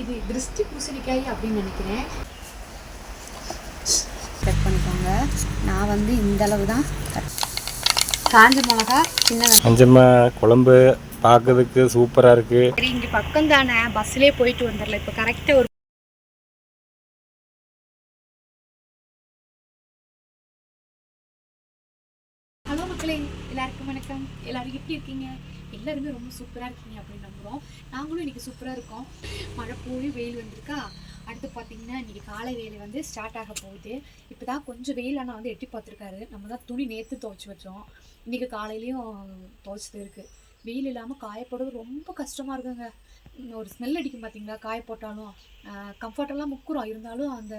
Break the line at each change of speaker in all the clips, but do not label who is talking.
இது திருஷ்டி பூசணிக்காய் அப்படின்னு நினைக்கிறேன்.
கட் பண்ணிக்கோங்க. நான் வந்து இந்த அளவு தான் கட். காஞ்ச மிளகா சின்ன.
அஞ்சம்மா குழம்பு பார்க்கறதுக்கு சூப்பராக இருக்குது
சரி இங்கே பக்கம் தானே பஸ்லேயே போயிட்டு வந்துடல இப்போ கரெக்டாக ஒரு ஹலோ மக்களே எல்லாருக்கும் வணக்கம். எல்லாரும் எப்படி இருக்கீங்க? எல்லாருமே ரொம்ப சூப்பராக இருக்கீங்க அப்படின்னு நம்புகிறோம் நாங்களும் இன்னைக்கு சூப்பராக இருக்கோம். மழை போய் வெயில் வந்திருக்கா? அடுத்து பார்த்தீங்கன்னா இன்னைக்கு காலை வேலை வந்து ஸ்டார்ட் ஆக போகுது. இப்போ தான் கொஞ்சம் வெயில் ஆனால் வந்து எட்டி பார்த்துருக்காரு நம்ம தான் துணி நேற்று துவைச்சி வச்சோம். இன்றைக்கி காலையிலையும் துவைச்சது இருக்குது வெயில் இல்லாமல் காயப்படுறது ரொம்ப கஷ்டமாக இருக்குங்க. ஒரு ஸ்மெல் அடிக்கும் பார்த்தீங்களா காய போட்டாலும் கம்ஃபர்டெல்லாம் முக்குறோம். இருந்தாலும் அந்த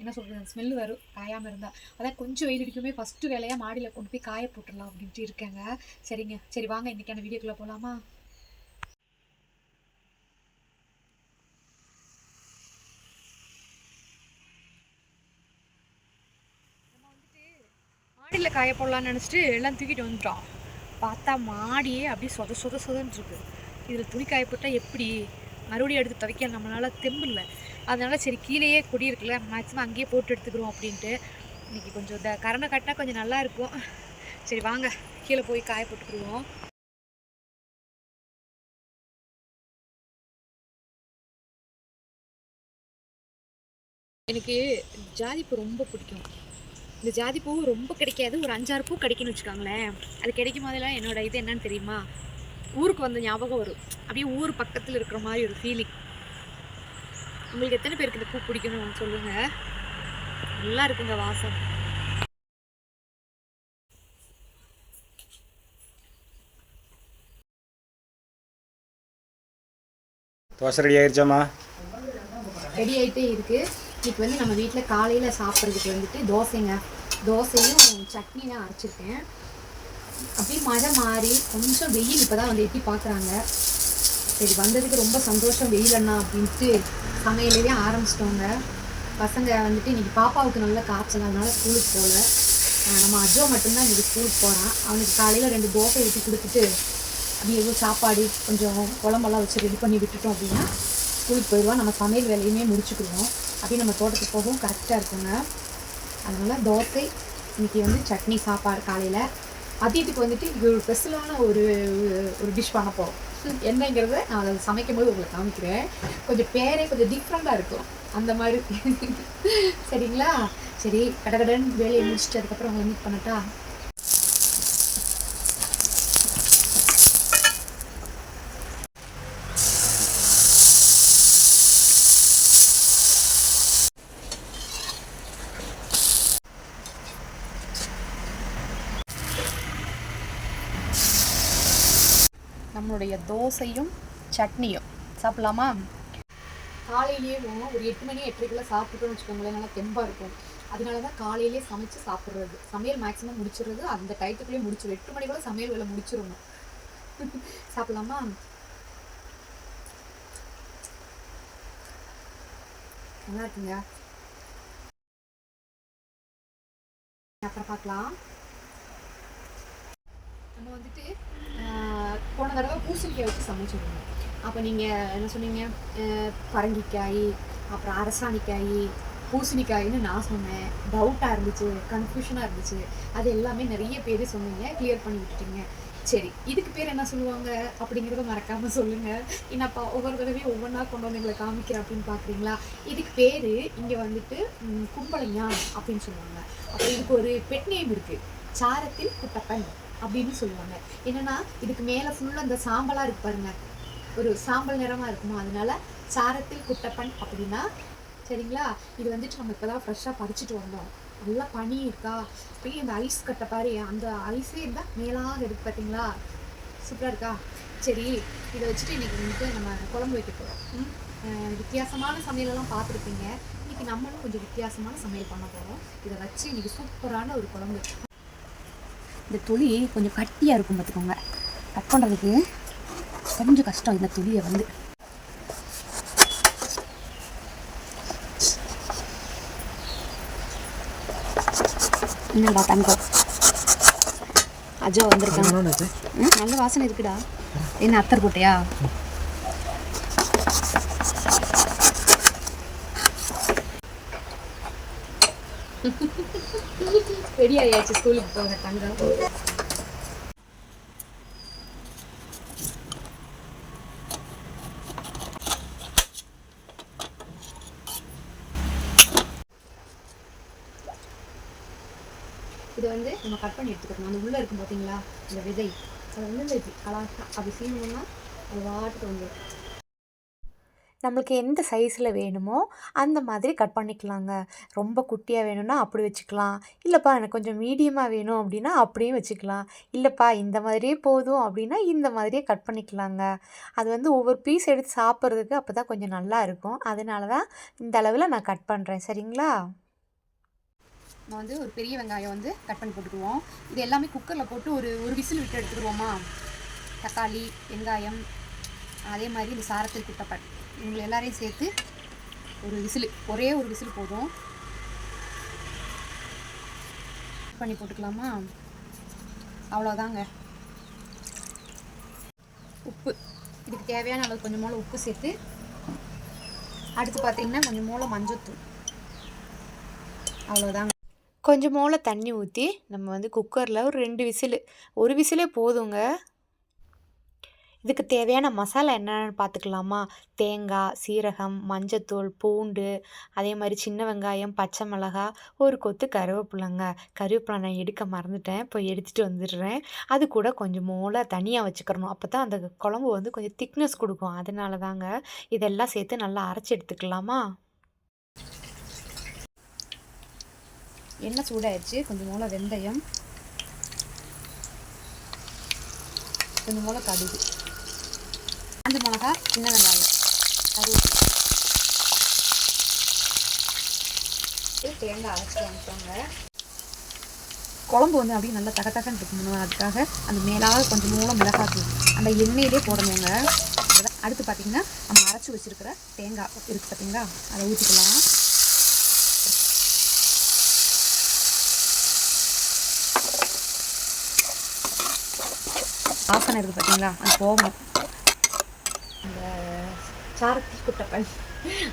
என்ன சொல்கிறது ஸ்மெல் வரும் காயாமல் இருந்தால் அதான் கொஞ்சம் வெயில் அடிக்குமே ஃபஸ்ட்டு வேலையாக மாடியில் கொண்டு போய் காய போட்டுடலாம் அப்படின்ட்டு இருக்கேங்க. சரிங்க. சரி வாங்க இன்றைக்கான வீடியோக்குள்ளே போகலாமா மாடியில் காய போடலாம்னு நினச்சிட்டு எல்லாம் தூக்கிட்டு வந்துட்டோம். பார்த்தா மாடியே அப்படியே சொத சொத சொதன்னு இருக்கு. இதில் துணி காயப்பட்டால் எப்படி? மறுபடியும் எடுத்து துவைக்க நம்மளால் தெம்பு இல்லை. அதனால சரி கீழேயே கொடி இருக்குல்ல மேக்ஸிமம் அங்கேயே போட்டு எடுத்துக்கிறோம் அப்படின்ட்டு. இன்னைக்கு கொஞ்சம் இந்த கரணை கட்டினா கொஞ்சம் நல்லா இருக்கும். சரி வாங்க. கீழே போய் காய போட்டுக்கிடுவோம். எனக்கு ஜாதிப்பூ ரொம்ப பிடிக்கும். இந்த ஜாதி ரொம்ப கிடைக்காது. ஒரு அஞ்சாறு பூ கிடைக்குன்னு வச்சுக்கோங்களேன். அது கிடைக்கும் போதெல்லாம் என்னோட இது என்னன்னு தெரியுமா? ஊருக்கு வந்த ஞாபகம் வரும். அப்படியே ஊர் பக்கத்தில் இருக்கிற மாதிரி ஒரு ஃபீலிங் உங்களுக்கு எத்தனை பேருக்கு இந்த பூ பிடிக்கணும் சொல்லுங்க. நல்லா இருக்குங்க வாசம்.
தோசை ரெடி ஆயிடுச்சாம்மா
ரெடி ஆகிட்டே இருக்குது இப்போ வந்து நம்ம வீட்டில் காலையில் சாப்பிட்றதுக்கு வந்துட்டு தோசைங்க. தோசையும் சட்னி தான் அரைச்சிருக்கேன். அப்படியே மழை மாறி கொஞ்சம் வெயில் இப்போ தான் வந்து எட்டி பார்க்குறாங்க. சரி வந்ததுக்கு ரொம்ப சந்தோஷம் வெயில் அண்ணா அப்படின்ட்டு சமையலவே ஆரம்பிச்சிட்டோங்க. பசங்க வந்துட்டு இன்னைக்கு பாப்பாவுக்கு நல்ல காய்ச்சல் அதனால ஸ்கூலுக்கு போகல. நம்ம அஜோ மட்டும்தான் இன்னைக்கு ஸ்கூலுக்கு போகிறான் அவனுக்கு காலையில் ரெண்டு தோசை ஊற்றி கொடுத்துட்டு அப்படியே ஏதோ சாப்பாடு கொஞ்சம் குழம்பெல்லாம் வச்சு ரெடி பண்ணி விட்டுட்டோம் அப்படின்னா ஸ்கூலுக்கு போயிடுவோம் நம்ம சமையல் வேலையுமே முடிச்சுக்கிடுவோம். அப்படியே நம்ம தோட்டத்துக்கு போகவும் கரெக்டாக இருக்குங்க. அதனால் தோசை இன்றைக்கி வந்து சட்னி சாப்பாடு காலையில். மதியத்துக்கு வந்துட்டு இது ஒரு ஸ்பெஷலான ஒரு ஒரு டிஷ் பண்ண போகிறோம் என்னங்கிறத நான் அதை சமைக்கும் போது உங்களுக்கு காமிக்கிறேன். கொஞ்சம் பேரே கொஞ்சம் டிஃப்ரெண்ட்டாக இருக்கும். அந்த மாதிரி. சரிங்களா? சரி கடகடன் வேலையை முடிச்சுட்டு அதுக்கப்புறம் உங்களை மீட் பண்ணட்டா? நம்மளுடைய தோசையும் சட்னியும். சாப்பிடலாமா? காலையிலேயே ஒரு எட்டு மணி எட்டரைக்குள்ள சாப்பிட்டுட்டோம்னு வச்சுக்கோங்களேன். நல்லா தெம்பாக இருக்கும். அதனால தான் காலையிலேயே சமைச்சு சாப்பிட்றது. சமையல் மேக்ஸிமம் முடிச்சிடுறது. அந்த டயத்துக்குள்ளேயே முடிச்சிடும் எட்டு மணிக்குள்ளே சமையல் வேலை முடிச்சிடணும். சாப்பிடலாமா? நல்லா இருக்குங்க. அப்புறம் பார்க்கலாம். நம்ம வந்துட்டு போன தடவை பூசணிக்காய் வச்சு சமைச்சிருந்தோம். அப்போ நீங்கள் என்ன சொன்னீங்க? பரங்கிக்காய் அப்புறம் அரசாணிக்காய் பூசணிக்காய்னு நான் சொன்னேன். டவுட்டாக இருந்துச்சு கன்ஃபியூஷனாக இருந்துச்சு. அது எல்லாமே நிறைய பேர் சொன்னீங்க கிளியர் பண்ணி விட்டுட்டீங்க. சரி இதுக்கு பேர் என்ன சொல்லுவாங்க அப்படிங்கிறத மறக்காமல் சொல்லுங்கள் என்னப்பா ஒவ்வொரு தடவையும் ஒவ்வொன்றா கொண்டு வந்து எங்களை காமிக்கிறேன் அப்படின்னு பார்க்குறீங்களா இதுக்கு பேர் இங்கே வந்துட்டு ம், அப்படின்னு சொல்லுவாங்க. அப்புறம் இதுக்கு ஒரு பெட் நேம் இருக்குது சாரத்தில் குட்டப்பன் அப்படின்னு சொல்லுவாங்க. என்னன்னா இதுக்கு மேலே ஃபுல்லாக அந்த சாம்பலாக இருக்கு பாருங்க. ஒரு சாம்பல் நிறமாக இருக்குமா? அதனால சாரத்தில் குட்டப்பன் அப்படின்னா சரிங்களா? இது வந்துட்டு நம்ம இப்போ தான் ஃப்ரெஷ்ஷாக பறிச்சுட்டு வந்தோம். நல்லா பனி இருக்கா? அப்படியே இந்த ஐஸ் கட்டை பாரு. அந்த ஐஸே இருந்தால் மேலாக இருக்கு பார்த்தீங்களா சூப்பராக இருக்கா? சரி இதை வச்சுட்டு இன்னைக்கு வந்துட்டு நம்ம குழம்பு வைக்க போகிறோம் வித்தியாசமான சமையலெல்லாம் பார்த்துருப்பீங்க. இன்னைக்கு நம்மளும் கொஞ்சம் வித்தியாசமான சமையல் பண்ண போகிறோம் இதை வச்சு இன்னைக்கு சூப்பரான ஒரு குழம்பு
இந்த துளி கொஞ்சம் கட்டியாக இருக்கும் பார்த்துக்கோங்க. கட் பண்ணுறதுக்கு கொஞ்சம் கஷ்டம் இந்த துளியை வந்து. என்னடா தங்கம்? அஜோ வந்திருக்காங்க நல்ல வாசனை இருக்குடா. என்ன அத்தர் போட்டையா?
ரெடி ஆயாச்சு ஸ்கூலுக்கு போங்க தங்கம். இது வந்து நம்ம கட் பண்ணி எடுத்துக்கணும். அந்த உள்ளே இருக்கும் பார்த்தீங்களா இந்த விதை. அது வந்து இந்த இப்படி அப்படி சீனோம்னா அது வாட்டுக்கு வந்து
நம்மளுக்கு எந்த சைஸில் வேணுமோ அந்த மாதிரி கட் பண்ணிக்கலாங்க. ரொம்ப குட்டியாக வேணும்னா அப்படி வச்சுக்கலாம். இல்லைப்பா எனக்கு கொஞ்சம் மீடியமாக வேணும் அப்படின்னா அப்படியும் வச்சுக்கலாம். இல்லைப்பா இந்த மாதிரியே போதும் அப்படின்னா இந்த மாதிரியே கட் பண்ணிக்கலாங்க. அது வந்து ஒவ்வொரு பீஸ் எடுத்து சாப்பிட்றதுக்கு அப்போ தான் கொஞ்சம் நல்லா இருக்கும். அதனால தான் இந்த அளவில் நான் கட் பண்ணுறேன் சரிங்களா?
நம்ம வந்து ஒரு பெரிய வெங்காயம் வந்து கட் பண்ணி போட்டுக்குவோம். இது எல்லாமே குக்கரில் போட்டு ஒரு ஒரு விசில் விட்டு எடுத்துக்கிடுவோமா? தக்காளி வெங்காயம் அதே மாதிரி இந்த சாரத்தில் குட்டப்பட்டு இவங்களை எல்லாரையும் சேர்த்து ஒரு விசில் ஒரே ஒரு விசில் போதும். பண்ணி போட்டுக்கலாமா? அவ்வளோதாங்க உப்பு. இதுக்கு தேவையான அளவு கொஞ்சம் மூளை உப்பு சேர்த்து அடுத்து பார்த்திங்கன்னா கொஞ்சம் மூளை மஞ்சத்தூள். அவ்வளோதாங்க
கொஞ்சம் மூளை தண்ணி ஊற்றி நம்ம வந்து குக்கரில் ஒரு ரெண்டு விசிலு. ஒரு விசிலே போதுங்க. இதுக்கு தேவையான மசாலா என்னென்னு பார்த்துக்கலாமா தேங்காய் சீரகம் மஞ்சத்தூள் பூண்டு அதே மாதிரி சின்ன வெங்காயம் பச்சை மிளகா ஒரு கொத்து கருவேப்பிலைங்க. கருவேப்பிலை நான் எடுக்க மறந்துட்டேன். இப்போ எடுத்துகிட்டு வந்துடுறேன். அது கூட கொஞ்சம் மூளை தனியாக வச்சுக்கிறணும். அப்போ தான் அந்த குழம்பு வந்து கொஞ்சம் திக்னஸ் கொடுக்கும். அதனால தாங்க இதெல்லாம் சேர்த்து நல்லா அரைச்சி எடுத்துக்கலாமா?
எண்ணெய் சூடாயிடுச்சு. கொஞ்சம் மூளை வெந்தயம். கொஞ்சம் மூளை கடுகு. அஞ்சு மிளகா சின்ன வெங்காயம். கருவேப்பிலை இது தேங்காய் அரைச்சி வாங்கிக்கோங்க குழம்பு வந்து அப்படியே நல்லா தக தகன்னு இருக்கணும் அதுக்காக. அந்த மேலாக கொஞ்சம் மூலம் மிளகாத்தூள். அந்த எண்ணெயிலே போடணுங்க. அடுத்து பார்த்தீங்கன்னா நம்ம அரைச்சி வச்சிருக்கிற தேங்காய் இருக்குது பார்த்தீங்களா? அதை ஊற்றிக்கலாம் வாசனை இருக்குது பார்த்தீங்களா? அது போகணும். சாரத்தி குட்டப்பன்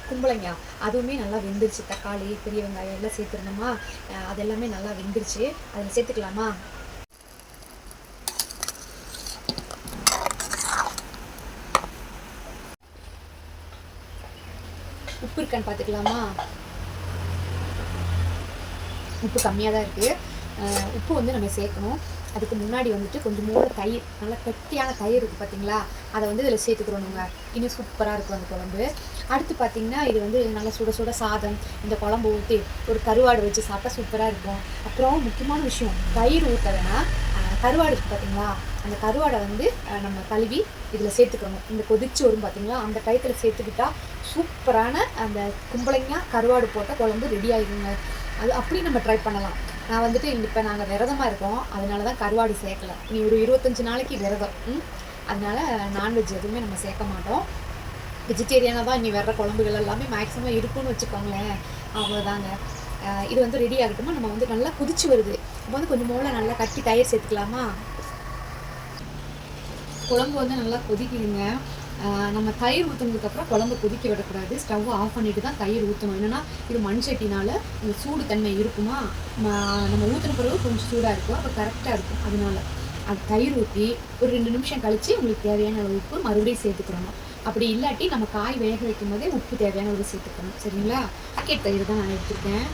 கும்பளைங்க அதுவுமே நல்லா வெந்துருச்சு. தக்காளி பெரிய வெங்காயம் எல்லாம் சேர்த்துருந்தோமா அஹ் அது எல்லாமே நல்லா வெந்துருச்சு. அதில் சேர்த்துக்கலாமா? உப்பு இருக்கான்னு பார்த்துக்கலாமா? உப்பு கம்மியாக தான் இருக்குது உப்பு வந்து நம்ம சேர்க்கணும். அதுக்கு முன்னாடி வந்துட்டு கொஞ்சம் மூணு தயிர் நல்லா கெட்டியான தயிர் இருக்குது பார்த்தீங்களா அதை வந்து இதில் சேர்த்துக்கிறோனுங்க இன்னும் சூப்பராக இருக்கும் அந்த குழம்பு. அடுத்து பார்த்தீங்கன்னா இது வந்து நல்லா சுட சுட சாதம் இந்த குழம்பு ஊற்றி ஒரு கருவாடு வச்சு சாப்பிட்டா சூப்பராக இருக்கும். அப்புறம் முக்கியமான விஷயம் தயிர் ஊற்றுறதுன்னா கருவாடு இருக்குது பார்த்தீங்களா அந்த கருவாடை வந்து நம்ம கழுவி இதில் சேர்த்துக்கணும். இந்த கொதிச்சு வரும் பார்த்தீங்களா அந்த டயத்தில் சேர்த்துக்கிட்டா சூப்பரான அந்த கும்பளைங்க கருவாடு போட்ட குழம்பு ரெடி ஆகிடுங்க அது அப்படி நம்ம ட்ரை பண்ணலாம். நான் வந்துட்டு இப்போ நாங்கள் விரதமாக இருக்கோம். அதனால தான் கருவாடு சேர்க்கல. நீ ஒரு இருபத்தஞ்சி நாளைக்கு விரதம். அதனால நான்வெஜ் எதுவுமே நம்ம சேர்க்க மாட்டோம். வெஜிடேரியனாக தான் இனி வர்ற குழம்புகள் எல்லாமே மேக்ஸிமம் இருக்கும்னு வச்சுக்கோங்களேன். அவ்வளோதாங்க இது வந்து ரெடி ஆகட்டுமா? நம்ம வந்து நல்லா குதிச்சு வருது. இப்போ வந்து கொஞ்சம் மூளை நல்லா கட்டி தயிர் சேர்த்துக்கலாமா? குழம்பு வந்து நல்லா கொதிக்குதுங்க. நம்ம தயிர் ஊற்றுனதுக்கப்புறம் குழம்பு கொதிக்க விடக்கூடாது. ஸ்டவ் ஆஃப் பண்ணிட்டு தான் தயிர் ஊற்றணும் என்னென்னா இது மண் சட்டினால் இந்த சூடு தன்மை இருக்குமா நம்ம ஊற்றின பிறகு கொஞ்சம் சூடாக இருக்கும். அப்போ கரெக்டாக இருக்கும். அதனால அது தயிர் ஊற்றி ஒரு ரெண்டு நிமிஷம் கழித்து உங்களுக்கு தேவையான அளவு உப்பு மறுபடியும் சேர்த்துக்கிறணும் அப்படி இல்லாட்டி நம்ம காய் வேக வைக்கும் போதே உப்பு தேவையான அளவு சேர்த்துக்கணும். சரிங்களா? பாக்கெட் தயிர் தான் நான் எடுத்துருக்கேன்.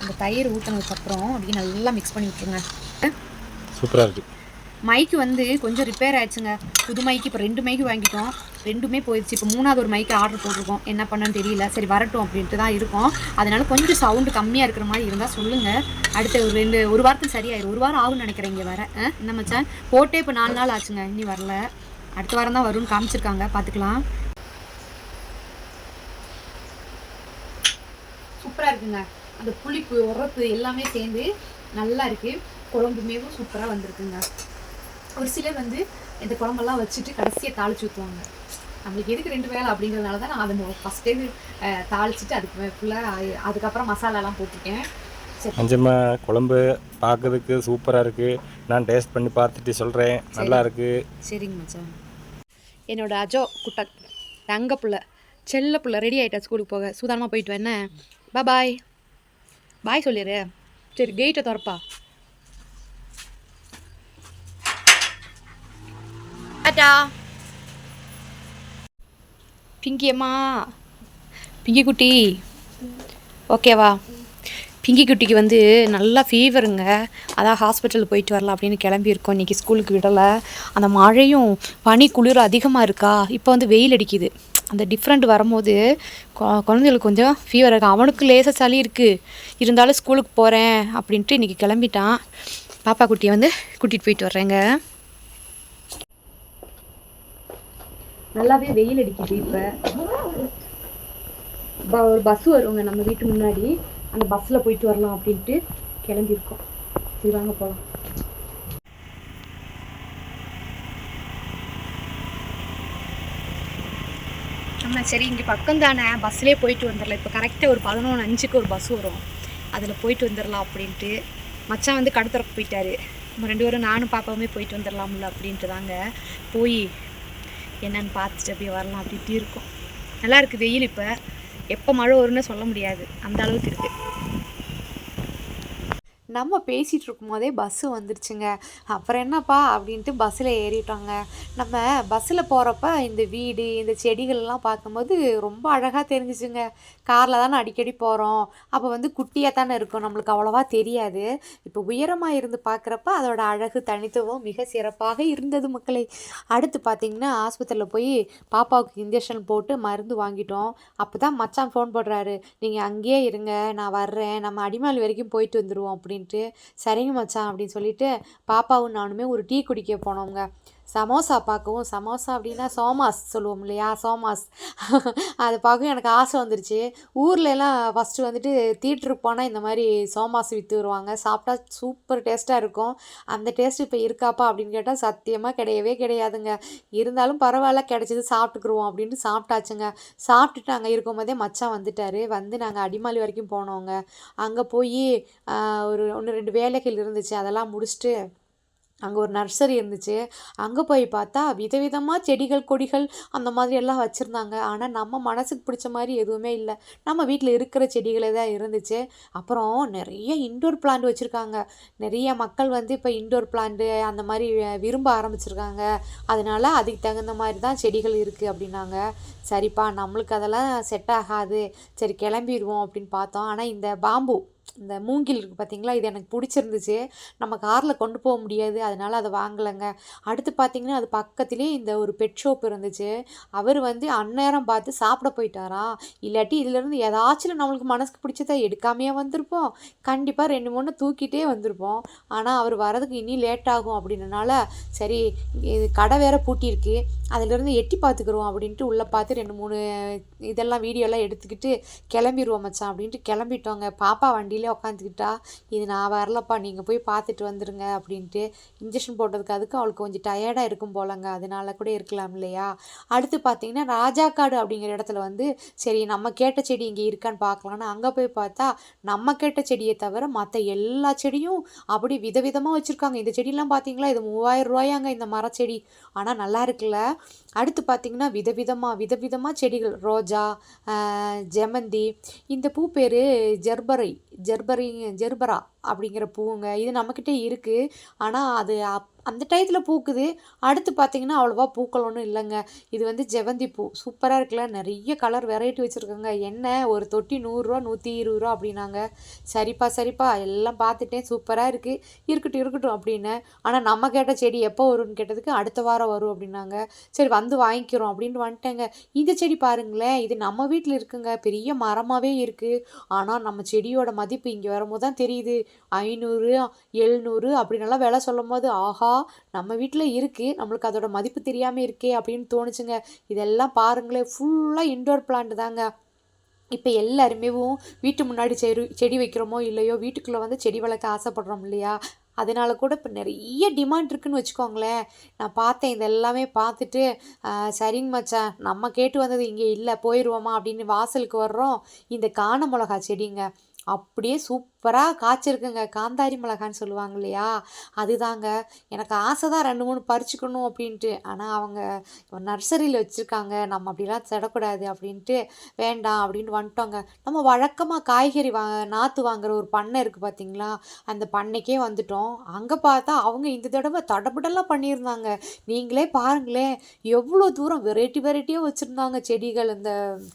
அந்த தயிர் ஊற்றினதுக்கப்புறம் அப்படியே நல்லா மிக்ஸ் பண்ணி விட்டுருங்க.
சூப்பராக இருக்குது
மைக்கு வந்து கொஞ்சம் ரிப்பேர் ஆயிடுச்சுங்க. புது மைக்கு இப்போ ரெண்டு மைக்கு வாங்கிட்டோம். ரெண்டுமே போயிடுச்சு. இப்போ மூணாவது ஒரு மைக்கு ஆர்டர் போட்டிருக்கோம். என்ன பண்ணன்னு தெரியல. சரி வரட்டும் அப்படின்ட்டு தான் இருக்கோம். அதனால கொஞ்சம் சவுண்டு கம்மியாக இருக்கிற மாதிரி இருந்தால் சொல்லுங்கள் அடுத்த ஒரு ரெண்டு ஒரு வாரத்துக்கு சரியாயிரும். ஒரு வாரம் ஆகும்னு நினைக்கிறேன் இங்கே வர. என்ன மச்சான்? போட்டே இப்போ நாலு நாள் ஆச்சுங்க. இனி வரல. அடுத்த வாரம் தான் வரும்னு காமிச்சிருக்காங்க. பார்த்துக்கலாம் சூப்பராக இருக்குங்க. அந்த புளிப்பு உரப்பு எல்லாமே சேர்ந்து நல்லா இருக்குது குழம்புமேவும் சூப்பராக வந்திருக்குங்க. ஒரு சிலர் வந்து இந்த குழம்பெல்லாம் வச்சுட்டு கடைசியாக தாளிச்சு ஊற்றுவாங்க நம்மளுக்கு எதுக்கு ரெண்டு வேலை அப்படிங்கிறதுனால தான் நான் அதை ஃபஸ்ட்டே தாளிச்சிட்டு அதுக்கு ஃபுல்லாக அதுக்கப்புறம் மசாலாலாம் போட்டிருக்கேன்.
அஞ்சம்மா குழம்பு பார்க்கறதுக்கு சூப்பராக இருக்குது நான் டேஸ்ட் பண்ணி பார்த்துட்டு சொல்கிறேன் நல்லா இருக்குது
சரிங்க மச்சான். என்னோட அஜோ குட்டை தங்க புள்ள
செல்ல புள்ள ரெடி ஆகிட்டா ஸ்கூலுக்கு போக. சூதானமாக போயிட்டு வா, என்ன? பா பாய் பாய் சொல்லிடு சரி கேட்டை திறப்பா. டாட்டா பிங்கி அம்மா. பிங்கி குட்டி. ஓகேவா பிங்கி குட்டிக்கு வந்து நல்லா ஃபீவருங்க அதான் ஹாஸ்பிட்டல் போயிட்டு வரலாம் அப்படின்னு கிளம்பியிருக்கோம். இன்றைக்கி ஸ்கூலுக்கு விடலை. அந்த மழையும் பனி குளிர் அதிகமாக இருக்கா? இப்போ வந்து வெயில் அடிக்குது. அந்த டிஃப்ரெண்ட் வரும்போது குழந்தைகளுக்கு கொஞ்சம் ஃபீவர் இருக்கும் அவனுக்கு லேசாக சளி இருக்குது இருந்தாலும் ஸ்கூலுக்கு போகிறேன் அப்படின்ட்டு இன்றைக்கி கிளம்பிட்டான். பாப்பா குட்டியை வந்து கூட்டிகிட்டு போயிட்டு வர்றேங்க. நல்லாவே வெயில் அடிக்குது இப்போ. ஒரு பஸ் வருவாங்க நம்ம வீட்டு முன்னாடி. அந்த பஸ்ஸில் போயிட்டு வரலாம் அப்படின்ட்டு கிளம்பியிருக்கோம். சரி வாங்க போகலாம் சரி இங்கே பக்கம் தானே. பஸ்லேயே போயிட்டு வந்துடலாம் இப்போ கரெக்டாக ஒரு பதினொன்று அஞ்சுக்கு ஒரு பஸ் வரும். அதில் போயிட்டு வந்துடலாம் அப்படின்ட்டு. மச்சான் வந்து கடத்துறக்கு போயிட்டாரு. நம்ம ரெண்டு பேரும் நானும் பாப்பாவுமே போயிட்டு வந்துடலாம்ல அப்படின்ட்டு தாங்க. போய் என்னன்னு பார்த்துட்டு அப்படியே வரலாம். அப்படி இப்படி இருக்கும். நல்லா இருக்குது வெயில் இப்போ. எப்போ மழை வரும்னு சொல்ல முடியாது. அந்த அளவுக்கு இருக்குது
நம்ம பேசிகிட்டு இருக்கும்போதே பஸ்ஸு வந்துருச்சுங்க. அப்புறம் என்னப்பா அப்படின்ட்டு பஸ்ஸில் ஏறிட்டோங்க. நம்ம பஸ்ஸில் போகிறப்ப இந்த வீடு இந்த செடிகள்லாம் பார்க்கும்போது ரொம்ப அழகாக தெரிஞ்சிச்சுங்க. காரில் தானே அடிக்கடி போகிறோம் அப்போ வந்து குட்டியாக தானே இருக்கும் நம்மளுக்கு அவ்வளோவா தெரியாது. இப்போ உயரமாக இருந்து பார்க்குறப்ப அதோட அழகு தனித்துவம் மிக சிறப்பாக இருந்தது மக்களை. அடுத்து பார்த்திங்கன்னா ஆஸ்பத்திரியில் போய் பாப்பாவுக்கு இன்ஜெக்ஷன் போட்டு மருந்து வாங்கிட்டோம். அப்போ தான் மச்சான் ஃபோன் போடுறாரு. நீங்கள் அங்கேயே இருங்க நான் வர்றேன். நம்ம அடிமாலி வரைக்கும் போயிட்டு வந்துடுவோம் அப்படின்னு. அப்படின்ட்டு சரிங்க மச்சான் அப்படின்னு சொல்லிட்டு பாப்பாவும் நானுமே ஒரு டீ குடிக்க போனோங்க சமோசா பார்க்கவும் சமோசா அப்படின்னா சோமாஸ் சொல்லுவோம் இல்லையா? சோமாஸ். அது பார்க்கவும் எனக்கு ஆசை வந்துருச்சு. ஊர்ல எல்லாம் ஃபஸ்ட்டு வந்துட்டு தியேட்டருக்கு போனால் இந்த மாதிரி சோமாஸ் விற்று வருவாங்க. சாப்பிட்டா சூப்பர் டேஸ்ட்டாக இருக்கும். அந்த டேஸ்ட் இப்போ இருக்காப்பா அப்படின்னு கேட்டால் சத்தியமாக கிடையவே கிடையாதுங்க. இருந்தாலும் பரவாயில்ல கிடைச்சது சாப்பிட்டுக்குருவோம் அப்படின்ட்டு சாப்பிட்டாச்சுங்க. சாப்பிட்டுட்டு அங்கே இருக்கும் போதே மச்சான் வந்துட்டார். வந்து நாங்கள் அடிமாலி வரைக்கும் போனோங்க. அங்கே போய் ஒரு ஒன்று ரெண்டு வேலைகள் இருந்துச்சு. அதெல்லாம் முடிச்சுட்டு அங்கே ஒரு நர்சரி இருந்துச்சு. அங்கே போய் பார்த்தா விதவிதமாக செடிகள் கொடிகள் அந்த மாதிரி எல்லாம் வச்சுருந்தாங்க. ஆனால் நம்ம மனசுக்கு பிடிச்ச மாதிரி எதுவுமே இல்லை. நம்ம வீட்டில் இருக்கிற செடிகளே தான் இருந்துச்சு. அப்புறம் நிறைய இன்டோர் பிளான்ட் வச்சுருக்காங்க. நிறைய மக்கள் வந்து இப்போ இன்டோர் பிளான்ட்டு அந்த மாதிரி விரும்ப ஆரம்பிச்சிருக்காங்க. அதனால அதுக்கு தகுந்த மாதிரி தான் செடிகள் இருக்குது அப்படின்னாங்க. சரிப்பா நம்மளுக்கு அதெல்லாம் செட் ஆகாது. சரி கிளம்பிடுவோம் அப்படின்னு பார்த்தோம். ஆனால் இந்த பாம்பு இந்த மூங்கில் இருக்குது பார்த்தீங்களா இது எனக்கு பிடிச்சிருந்துச்சு. நம்ம காரில் கொண்டு போக முடியாது அதனால் அதை வாங்கலைங்க. அடுத்து பார்த்தீங்கன்னா அது பக்கத்துலேயே இந்த ஒரு பெட் ஷாப் இருந்துச்சு. அவர் வந்து அந்நேரம் பார்த்து சாப்பிட போயிட்டாரா? இல்லாட்டி இதுலேருந்து ஏதாச்சும் நம்மளுக்கு மனசுக்கு பிடிச்சதை எடுக்காமையே வந்திருப்போம். கண்டிப்பாக ரெண்டு மூணு தூக்கிட்டே வந்திருப்போம். ஆனால் அவர் வரதுக்கு இனி லேட் ஆகும் அப்படின்றனால சரி இது கடை வேற பூட்டியிருக்கு. அதிலிருந்து எட்டி பார்த்துக்குருவோம் அப்படின்ட்டு உள்ளே பார்த்து ரெண்டு மூணு இதெல்லாம் வீடியோலாம் எடுத்துக்கிட்டு கிளம்பிடுவோம் மச்சான் அப்படின்ட்டு கிளம்பிட்டோங்க. பாப்பா வண்டியிலே உட்காந்துக்கிட்டா இது நான் வரலப்பா நீங்கள் போய் பார்த்துட்டு வந்துடுங்க அப்படின்ட்டு இன்ஜெக்ஷன் போட்டதுக்கு அதுக்கு அவளுக்கு கொஞ்சம் டயர்டாக இருக்கும் போலங்க. அதனால கூட இருக்கலாம் இல்லையா? அடுத்து பார்த்தீங்கன்னா ராஜாக்காடு அப்படிங்கிற இடத்துல வந்து சரி நம்ம கேட்ட செடி இங்கே இருக்கான்னு பார்க்கலான்னு அங்கே போய் பார்த்தா நம்ம கேட்ட செடியை தவிர மற்ற எல்லா செடியும் அப்படி விதவிதமாக வச்சுருக்காங்க. இந்த செடியெல்லாம் பார்த்தீங்களா இது மூவாயிரம் ரூபாயாங்க இந்த மரச்செடி. ஆனால் நல்லா இருக்குல்ல? அடுத்து பார்த்தீங்கன்னா விதவிதமாக விதமாக செடிகள் ரோஜா ஜெமந்தி இந்த பூ பேர் ஜெர்பரை ஜெர்பரி ஜெர்பரா. அப்படிங்கிற பூவுங்க. இது நம்மக்கிட்ட இருக்குது ஆனால் அது அப் அந்த டயத்தில் பூக்குது. அடுத்து பார்த்தீங்கன்னா அவ்வளோவா பூக்கள் ஒன்றும் இல்லைங்க. இது வந்து ஜெவந்தி பூ. சூப்பராக இருக்குல்ல? நிறைய கலர் வெரைட்டி வச்சுருக்கோங்க. என்ன? ஒரு தொட்டி நூறுரூவா நூற்றி இருபது ரூபா அப்படின்னாங்க. சரிப்பா சரிப்பா. எல்லாம் பார்த்துட்டேன் சூப்பராக இருக்குது இருக்கட்டும் இருக்கட்டும் அப்படின்னு. ஆனால் நம்ம கேட்ட செடி எப்போ வரும்னு கேட்டதுக்கு அடுத்த வாரம் வரும் அப்படின்னாங்க. சரி வந்து வாங்கிக்கிறோம் அப்படின்ட்டு வந்துட்டேங்க. இந்த செடி பாருங்களேன். இது நம்ம வீட்டில் இருக்குங்க. பெரிய மரமாகவே இருக்குது ஆனால் நம்ம செடியோட மதிப்பு இங்கே வரும்போது தான் தெரியுது. ஐநூறு எழுநூறு அப்படின்னலாம் விலை சொல்லும் போது ஆஹா நம்ம வீட்டில் இருக்குது நம்மளுக்கு அதோட மதிப்பு தெரியாமல் இருக்கே அப்படின்னு தோணுச்சுங்க. இதெல்லாம் பாருங்களேன் ஃபுல்லாக இன்டோர் பிளான்ட் தாங்க. இப்போ எல்லாருமே வீட்டு முன்னாடி செடி செடி வைக்கிறோமோ இல்லையோ வீட்டுக்குள்ளே வந்து செடி வளர்க்க ஆசைப்படுறோம் இல்லையா? அதனால கூட இப்போ நிறைய டிமாண்ட் இருக்குன்னு வச்சுக்கோங்களேன். நான் பார்த்தேன் இது எல்லாமே பார்த்துட்டு சரிங்க மச்சான் நம்ம கேட்டு வந்தது இங்கே இல்லை போயிடுவோமா அப்படின்னு வாசலுக்கு வர்றோம். இந்த காண மிளகா செடிங்க. அப்படியே சூப்பர் சூப்பராக காய்ச்சிருக்குங்க. காந்தாரி மிளகான்னு சொல்லுவாங்க இல்லையா? அதுதாங்க. எனக்கு ஆசை தான் ரெண்டு மூணு பறிச்சுக்கணும் அப்படின்ட்டு. ஆனால் அவங்க நர்சரியில் வச்சுருக்காங்க. நம்ம அப்படிலாம் செடக்கூடாது அப்படின்ட்டு. வேண்டாம் அப்படின்ட்டு வந்துட்டோங்க. நம்ம வழக்கமாக காய்கறி வா நாற்று வாங்குற ஒரு பண்ணை இருக்குது பார்த்தீங்களா? அந்த பண்ணைக்கே வந்துட்டோம். அங்கே பார்த்தா அவங்க இந்த தடவை தடபுடலாம் பண்ணியிருந்தாங்க. நீங்களே பாருங்களேன். எவ்வளோ தூரம் வெரைட்டி வெரைட்டியாக வச்சுருந்தாங்க செடிகள் இந்த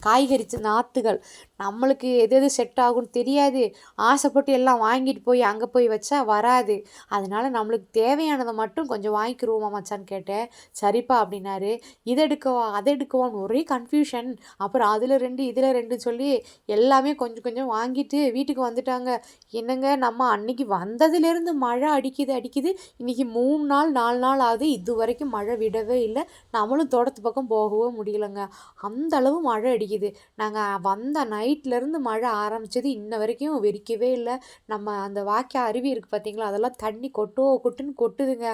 காய்கறி நாற்றுகள் நம்மளுக்கு எது எது செட் ஆகும்னு தெரியாது. ஆசைப்பட்டு எல்லாம் வாங்கிட்டு போய் அங்கே போய் வச்சா வராது. அதனால் நம்மளுக்கு தேவையானதை மட்டும் கொஞ்சம் வாங்கிக்கிருவோமா மச்சான்னு கேட்டேன். சரிப்பா அப்படின்னாரு. இதை எடுக்கவா அதை எடுக்கவான்னு ஒரே கன்ஃபியூஷன் அப்புறம் அதில் ரெண்டு இதில் ரெண்டு சொல்லி எல்லாமே கொஞ்சம் கொஞ்சம் வாங்கிட்டு வீட்டுக்கு வந்துட்டாங்க. என்னங்க நம்ம அன்னைக்கு வந்ததுலேருந்து மழை அடிக்குது அடிக்குது. இன்றைக்கி மூணு நாள் நாலு நாள் ஆகுது. இது வரைக்கும் மழை விடவே இல்லை. நம்மளும் தோட்டத்து பக்கம் போகவே முடியலங்க. அந்த அளவு மழை அடிக்குது. நாங்கள் வந்த நைட்லேருந்து மழை ஆரம்பிச்சது இன்ன வரைக்கும் வெறிக்கவே இல்லை. நம்ம அந்த வாய்க்கா அருவி இருக்குது பார்த்தீங்களா அதெல்லாம் தண்ணி கொட்டோ கொட்டுன்னு கொட்டுதுங்க.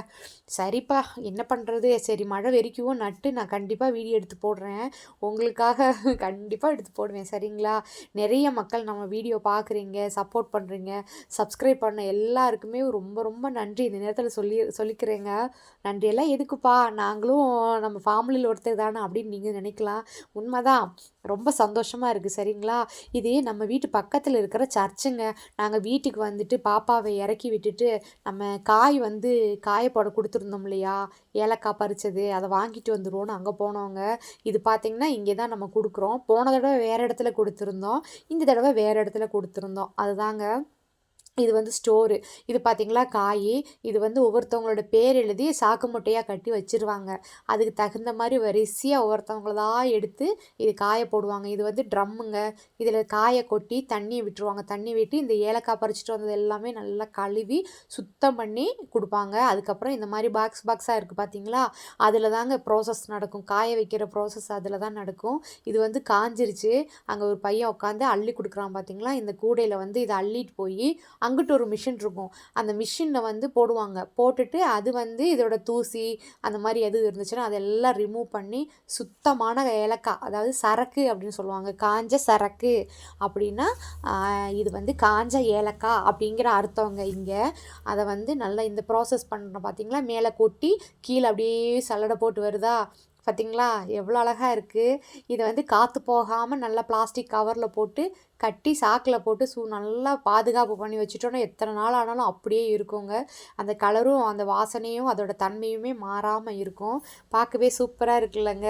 சரிப்பா என்ன பண்ணுறது சரி மழை வெறிக்கவும் நட்டு நான் கண்டிப்பாக வீடியோ எடுத்து போடுறேன். உங்களுக்காக கண்டிப்பாக எடுத்து போடுவேன் சரிங்களா? நிறைய மக்கள் நம்ம வீடியோ பார்க்குறீங்க சப்போர்ட் பண்ணுறீங்க சப்ஸ்கிரைப் பண்ண எல்லாருக்குமே ரொம்ப ரொம்ப நன்றி. இந்த நேரத்தில் சொல்லி சொல்லிக்கிறேங்க. நன்றியெல்லாம் எதுக்குப்பா? நாங்களும் நம்ம ஃபேமிலியில் ஒருத்தர் தானே அப்படின்னு நீங்கள் நினைக்கலாம். உண்மைதான். ரொம்ப சந்தோஷமாக இருக்குது சரிங்களா? இதே நம்ம வீட்டு பக்கத்தில் இருக்கிற சர்ச்சுங்க நாங்கள் வீட்டுக்கு வந்துட்டு பாப்பாவை இறக்கி விட்டுட்டு நம்ம காய் வந்து காயப்போட போட கொடுத்துருந்தோம் இல்லையா? ஏலக்காய் பறித்தது அதை வாங்கிட்டு வந்துடுவோன்னு அங்கே போனவங்க இது பார்த்திங்கன்னா இங்கே தான் நம்ம கொடுக்குறோம். போன தடவை வேறு இடத்துல கொடுத்துருந்தோம் இந்த தடவை வேறு இடத்துல கொடுத்துருந்தோம். அதுதாங்க இது வந்து ஸ்டோரு இது பார்த்திங்களா காய். இது வந்து ஒவ்வொருத்தவங்களோட பேர் எழுதி சாக்கு மூட்டையாக கட்டி வச்சிருவாங்க. அதுக்கு தகுந்த மாதிரி வரிசையாக ஒவ்வொருத்தவங்களதா எடுத்து இது காய போடுவாங்க. இது வந்து ட்ரம்முங்க. இதில் காயை கொட்டி தண்ணியை விட்டுருவாங்க. தண்ணி விட்டு இந்த ஏலக்காய் பறிச்சிட்டு வந்தது எல்லாமே நல்லா கழுவி சுத்தம் பண்ணி கொடுப்பாங்க. அதுக்கப்புறம் இந்த மாதிரி பாக்ஸ் பாக்ஸாக இருக்குது பார்த்தீங்களா அதில் தாங்க ப்ராசஸ் நடக்கும். காய வைக்கிற ப்ராசஸ் அதில் தான் நடக்கும். இது வந்து காஞ்சிருச்சு. அங்கே ஒரு பையன் உட்காந்து அள்ளி கொடுக்குறான் பார்த்தீங்களா இந்த கூடையில் வந்து இதை அள்ளிட்டு போய் அங்கிட்டு ஒரு மிஷின் இருக்கும். அந்த மிஷினில் வந்து போடுவாங்க. போட்டுட்டு அது வந்து இதோட தூசி அந்த மாதிரி எது இருந்துச்சுன்னா அதெல்லாம் ரிமூவ் பண்ணி சுத்தமான ஏலக்காய் அதாவது சரக்கு அப்படின்னு சொல்லுவாங்க. காஞ்ச சரக்கு அப்படின்னா இது வந்து காஞ்ச ஏலக்காய் அப்படிங்கிற அர்த்தங்க இங்கே அதை வந்து நல்லா இந்த ப்ராசஸ் பண்ணுறோம் பார்த்தீங்களா மேலே கொட்டி கீழே அப்படியே சல்லடை போட்டு வருதா? பார்த்தீங்களா எவ்வளோ அழகாக இருக்குது இதை வந்து காற்று போகாமல் நல்லா பிளாஸ்டிக் கவரில் போட்டு கட்டி சாக்கில் போட்டு சூ நல்லா பாதுகாப்பு பண்ணி வச்சுட்டோன்னா எத்தனை நாள் ஆனாலும் அப்படியே இருக்குங்க. அந்த கலரும் அந்த வாசனையும் அதோட தன்மையுமே மாறாமல் இருக்கும். பார்க்கவே சூப்பராக இருக்குல்லங்க.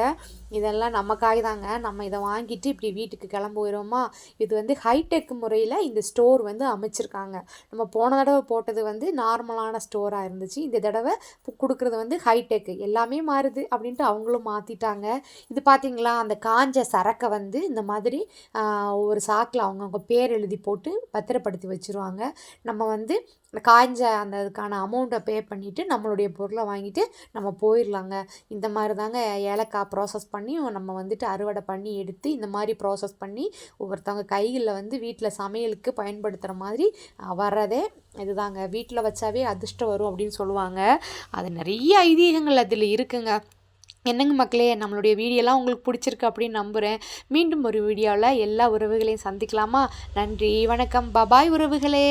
இதெல்லாம் நம்ம காய் தாங்க. நம்ம இதை வாங்கிட்டு இப்படி வீட்டுக்கு கிளம்புவோமா இது வந்து ஹைடெக் முறையில் இந்த ஸ்டோர் வந்து அமைச்சிருக்காங்க. நம்ம போன தடவை போட்டது வந்து நார்மலான ஸ்டோராக இருந்துச்சு. இந்த தடவை கொடுக்குறது வந்து ஹைடெக் எல்லாமே மாறுது அப்படின்ட்டு அவங்களும் மாற்றிட்டாங்க இது பார்த்தீங்களா அந்த காஞ்ச சரக்கை வந்து இந்த மாதிரி ஒரு சாக்கில் அவங்கவுங்க பேர் எழுதி போட்டு பத்திரப்படுத்தி வச்சுருவாங்க. நம்ம வந்து இந்த காய்ஞ்ச அந்த அதுக்கான அமௌண்ட்டை பே பண்ணிவிட்டு நம்மளுடைய பொருளை வாங்கிட்டு நம்ம போயிடலாங்க இந்த மாதிரி தாங்க ஏலக்காய் ப்ராசஸ் பண்ணி நம்ம வந்துட்டு அறுவடை பண்ணி எடுத்து இந்த மாதிரி ப்ராசஸ் பண்ணி ஒவ்வொருத்தவங்க கைகளில் வந்து வீட்டில் சமையலுக்கு பயன்படுத்துகிற மாதிரி வர்றதே இதுதாங்க. வீட்டில் வச்சாவே அதிர்ஷ்டம் வரும் அப்படின்னு சொல்லுவாங்க. அது நிறைய ஐதீகங்கள் அதில் இருக்குங்க. என்னங்க மக்களே நம்மளுடைய வீடியோலாம் உங்களுக்கு பிடிச்சிருக்கு அப்படின்னு நம்புகிறேன் மீண்டும் ஒரு வீடியோவில் எல்லா உறவுகளையும் சந்திக்கலாமா? நன்றி வணக்கம். பபாய் உறவுகளே.